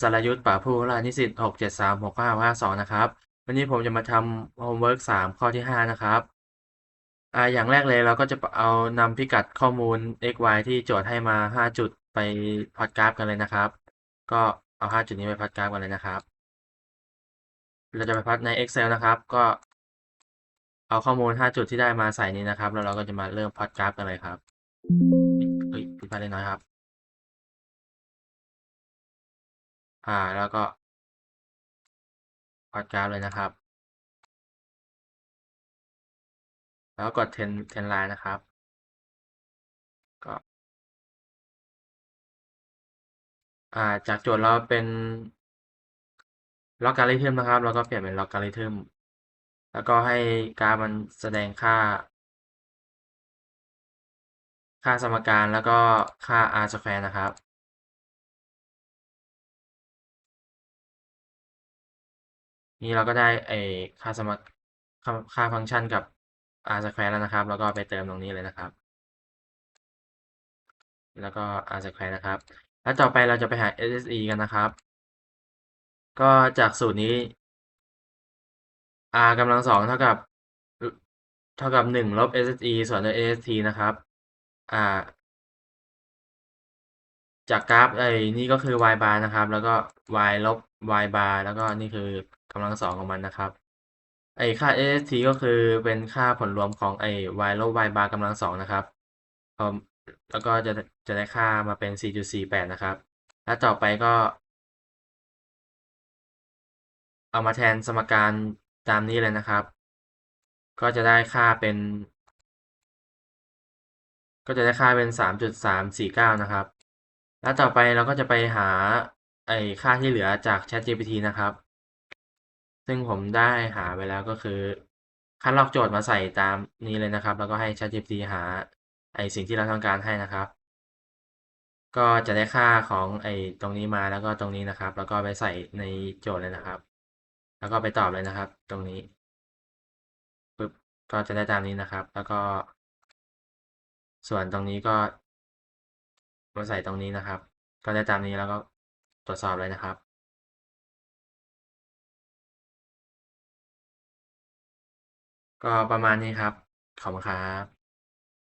สรยุทธ์ป่าผู้รหัสนิสิตหกเจ็ดสามหกห้าห้าสองนะครับ วันนี้ผมจะมาทำโฮมเวิร์กสามข้อที่ห้านะครับอ่าอย่างแรกเลยเราก็จะเอานำพิกัดข้อมูล x y ที่โจทย์ให้มาห้าจุดไปพอตกราฟกันเลยนะครับ ก็เอาห้าจุดนี้ไปพอตกราฟกันเลยนะครับ เราจะไปพล็อตใน Excel นะครับ ก็เอาข้อมูลห้าจุดที่ได้มาใส่นี้นะครับ แล้วเราก็จะมาเริ่มพอตกราฟกันเลยครับเฮ้ยผิดพลาดเล็กน้อยครับ อ่า แล้วก็พอดกราฟเลยนะครับ แล้วกดเทนเทนไลน์นะครับ ก็ อ่า จากโจทย์เราเป็นล็อกการิทึมนะครับเราก็เปลี่ยนเป็นล็อกการิทึมแล้วก็ให้กราฟมันแสดงค่า ค่าสมการแล้วก็ค่า r square นะครับ นี่เราก็ได้ไอ้ค่าสมค่าค่าฟังก์ชันกับ r square แล้วนะครับ แล้วก็ไปเติมตรงนี้เลยนะครับ แล้วก็ r square นะครับ แล้วต่อไปเราจะไปหา SSE กันนะครับ ก็จากสูตรนี้ r กำลังสองเท่ากับ เท่ากับหนึ่งลบ SSE ส่วนด้วย SST นะครับ อ่า จากกราฟไอ้นี่ก็คือ y bar นะครับ แล้วก็ y ลบ y bar แล้วก็นี่คือกำลังสองของมันนะครับ ไอ้ค่า SST ก็คือเป็นค่าผลรวมของไอ้ y ลบ y bar กำลังสองนะครับแล้วก็จะจะได้ค่ามาเป็น 4.48 นะครับ แล้วต่อไปก็ เอามาแทนสมการตามนี้เลยนะครับ ก็จะได้ค่าเป็น ก็จะได้ค่าเป็น 3.349 นะครับ แล้วต่อไปเราก็จะไปหาไอค่าที่เหลือจาก ChatGPT นะครับ ซึ่งผมได้หาไปแล้วก็คือคัดลอกโจทย์มาใส่ตามนี้เลยนะครับ แล้วก็ให้ ChatGPT หาไอสิ่งที่เราต้องการให้นะครับ ก็จะได้ค่าของไอตรงนี้มาแล้วก็ตรงนี้นะครับ แล้วก็ไปใส่ในโจทย์เลยนะครับ แล้วก็ไปตอบเลยนะครับ ตรงนี้ปึ๊บก็จะได้ตามนี้นะครับ แล้วก็ ส่วนตรงนี้ก็ มาใส่ตรงนี้นะครับ ก็ได้ตามนี้แล้วก็ตรวจสอบเลยนะครับ ก็ประมาณนี้ครับ ขอบคุณครับ